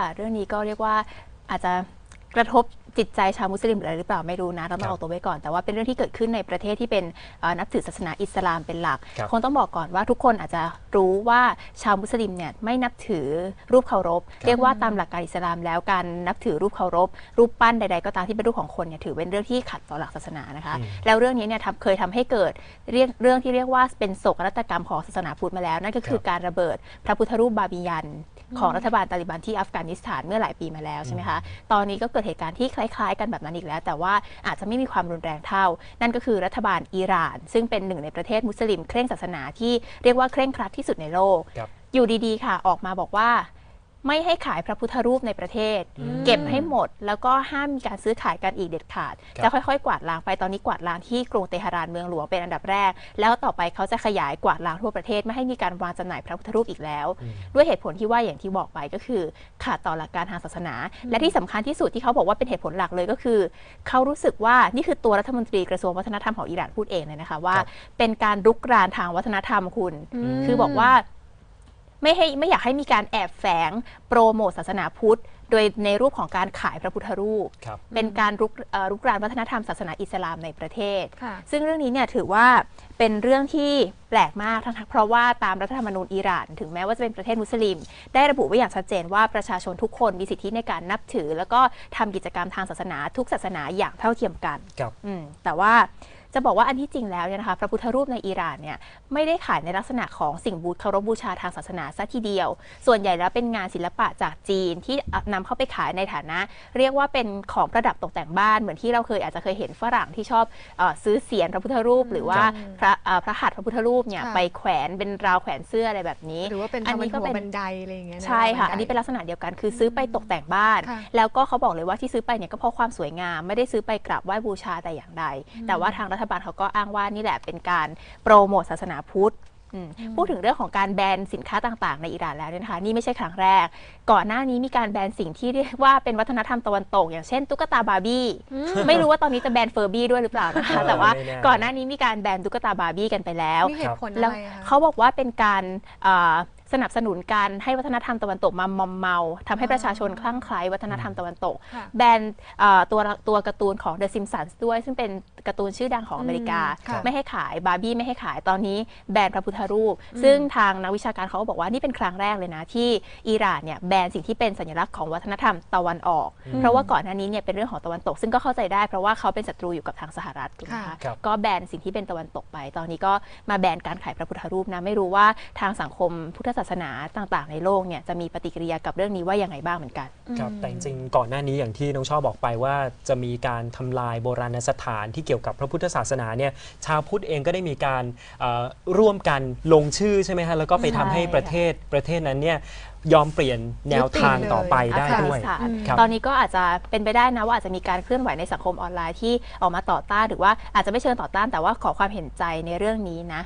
ค่ะ เรื่องนี้ก็เรียกว่าอาจจะกระทบจิตใจชาวมุสลิมหรืออะไรหรือเปล่าไม่รู้นะเราต้อครังบเอาตัวไว้ก่อน แต่ว่าเป็นเรื่องที่เกิดขึ้นในประเทศที่เป็นเอ่อนับถือศาสนาอิสลามเป็นหลักครับคงต้องบอกก่อนว่าทุกคนอาจจะรู้ว่าชาวมุสลิมเนี่ยไม่นับถือรูปเคารพ เรียกว่าตามหลักการอิสลามแล้วการนับถือรูปเคารพ รูปปั้นใด ๆ ก็ตามที่เป็นรูปของคนเนี่ยถือเป็นเรื่องที่ขัดต่อหลักศาสนานะคะอืมแล้วเรื่องนี้เนี่ยทำเคยทำให้เกิดเรียกเรื่องที่เรียกว่าเป็นโศกนาฏกรรมของศาสนาพุทธมาแล้วนั่นก็คือครับการระเบิดพระพุทธรูปบาบิยัน ของรัฐบาลตาลิบันที่อัฟกานิสถานเมื่อหลายปีมาแล้วใช่ไหมคะ ตอนนี้ก็เกิดเหตุการณ์ที่คล้ายๆ กันแบบนั้นอีกแล้ว แต่ว่าอาจจะไม่มีความรุนแรงเท่า นั่นก็คือรัฐบาลอิหร่าน ซึ่งเป็นหนึ่งในประเทศมุสลิมเคร่งศาสนาที่เรียกว่าเคร่งครัดที่สุดในโลกครับอยู่ดีๆ ค่ะ ออกมาบอกว่า ไม่ให้ขายพระพุทธรูปในประเทศอืมเก็บให้หมด แล้วก็ห้ามมีการซื้อขายกันอีกเด็ดขาดครับจะค่อยๆ กวาดล้างไปตอนนี้กวาดล้างที่กรุงเตหะรานเมืองหลวงเป็นอันดับแรก แล้วต่อไปเขาจะขยายกวาดล้างทั่วประเทศไม่ให้มีการวางจำหน่ายพระพุทธรูปอีกแล้วอืมด้วยเหตุผลที่ว่าอย่างที่บอกไปก็คือ ขาดต่อหลักการทางศาสนา และที่สำคัญที่สุดที่เขาบอกว่าเป็นเหตุผลหลักเลยก็คือ เขารู้สึกว่านี่คือตัวรัฐมนตรีกระทรวงวัฒนธรรมของอิหร่านพูดเองเลยนะคะว่าครับเป็นการรุกรานทางวัฒนธรรมคุณอืมคือบอกว่า ไม่ให้ไม่อยากให้มีการแอบแฝงโปรโมทศาสนาพุทธ โดยในรูปของการขายพระพุทธรูป ครับ เป็นการรุกเอ่อรุกรานวัฒนธรรมศาสนาอิสลามในประเทศ ค่ะ ซึ่งเรื่องนี้เนี่ยถือว่าเป็นเรื่องที่แปลกมากทั้งๆเพราะว่าตามรัฐธรรมนูญอิหร่าน ถึงแม้ว่าจะเป็นประเทศมุสลิม ได้ระบุไว้อย่างชัดเจนว่าประชาชนทุกคนมีสิทธิในการนับถือ แล้วก็ทำกิจกรรมทางศาสนาทุกศาสนาอย่างเท่าเทียมกัน ครับ อืมแต่ว่า จะบอกว่าอันที่จริงแล้วเนี่ยนะคะพระพุทธรูปในอิหร่านเนี่ยไม่ได้ขายในลักษณะของสิ่งบูชเคารพบูชาทางศาสนาซะทีเดียว ส่วนใหญ่แล้วเป็นงานศิลปะจากจีนที่นำเข้าไปขายในฐานะ เรียกว่าเป็นของประดับตกแต่งบ้านเหมือนที่เราเคยอาจจะเคยเห็นฝรั่งที่ชอบเออซื้อเสียนพระพุทธรูป หรือว่าอืมพระเอ่อพระหัตถ์พระพุทธรูปเนี่ยค่ะไปแขวนเป็นราวแขวนเสื้ออะไรแบบนี้หรือว่าเป็นอันทำนี้เป็นก็หัวเป็นบันไดอะไรอย่างเงี้ยนใช่ค่ะบัไดอันนี้เป็นลักษณะเดียวกันคือซื้อไปตกแต่งบ้านค่ะแล้วก็เขาบอกเลยว่าที่ซื้อไปเนี่ยก็เพราะความสวยงาม ไม่ได้ซื้อไปกราบไหว้บูชาแต่อย่างใด แต่ว่าทางรัฐบาลเขาก็อ้างว่านี่แหละเป็นการโปรโมทศาสนาพุทธอืมพูดถึงเรื่องของการแบนสินค้าต่างๆ ในอิหร่านแล้วเนี่ยนะคะนี่ไม่ใช่ครั้งแรก ก่อนหน้านี้มีการแบนสิ่งที่เรียกว่าเป็นวัฒนธรรมตะวันตก อย่างเช่น ตุ๊กตาบาร์บี้ไม่รู้ว่าตอนนี้จะแบนเฟอร์บี้ด้วยหรือเปล่านะคะเออแต่ว่าไม่แน่ก่อนหน้านี้มีการแบนตุ๊กตาบาร์บี้กันไปแล้วมีเหตุผลแล้อะวไรอะคะเขาบอกว่าเป็นการเอ่อ สนับสนุนการให้วัฒนธรรมตะวันตกมามอมเมาทำให้ประชาชนคลั่งไคล้วัฒนธรรมตะวันตกค่ะแบนเอ่อตัวตัวการ์ตูนของ The Simpsons ด้วย ซึ่งเป็นการ์ตูนชื่อดังของอเมริกาค่ะไม่ให้ขายบาร์บี้ไม่ให้ขายตอนนี้แบนพระพุทธรูป ซึ่งทางนักวิชาการเขาก็บอกว่านี่เป็นครั้งแรกเลยนะ ที่อิหร่านเนี่ยแบนสิ่งที่เป็นสัญลักษณ์ของวัฒนธรรมตะวันออก เพราะว่าก่อนหน้านี้เนี่ยเป็นเรื่องของตะวันตก ซึ่งก็เข้าใจได้เพราะว่าเขาเป็นศัตรูอยู่กับทางสหรัฐถูกไหมค่ะคะครับก็แบนสิ่งที่เป็นตะวันตกไป ตอนนี้ก็มาแบนการขายพระพุทธรูปนะไม่รู้ว่าทางสังคมพุทธศาสนาต่างๆ ในโลกเนี่ยจะมีปฏิกิริยากับเรื่องนี้ว่ายังไงบ้างเหมือนกัน ครับแต่จริงๆก่อนหน้านี้อย่างที่น้องชอบบอกไปว่า จะมีการทำลายโบราณสถานที่เกี่ยวกับพระพุทธศาสนาเนี่ยชาวพุทธเองก็ได้มีการเอ่อร่วมกันลงชื่อใช่ไหมฮะแล้วก็ไปทำให้ใช่ประเทศประเทศนั้นเนี่ยยอมเปลี่ยนแนวทางต่อไปได้อัฟกาด้นิวยสถานอืมครับตอนนี้ก็อาจจะเป็นไปได้นะว่าอาจจะมีการเคลื่อนไหวในสังคมออนไลน์ที่ออกมาต่อต้านหรือว่าอาจจะไม่เชิงต่อต้านแต่ว่าขอความเห็นใจในเรื่องนี้นะ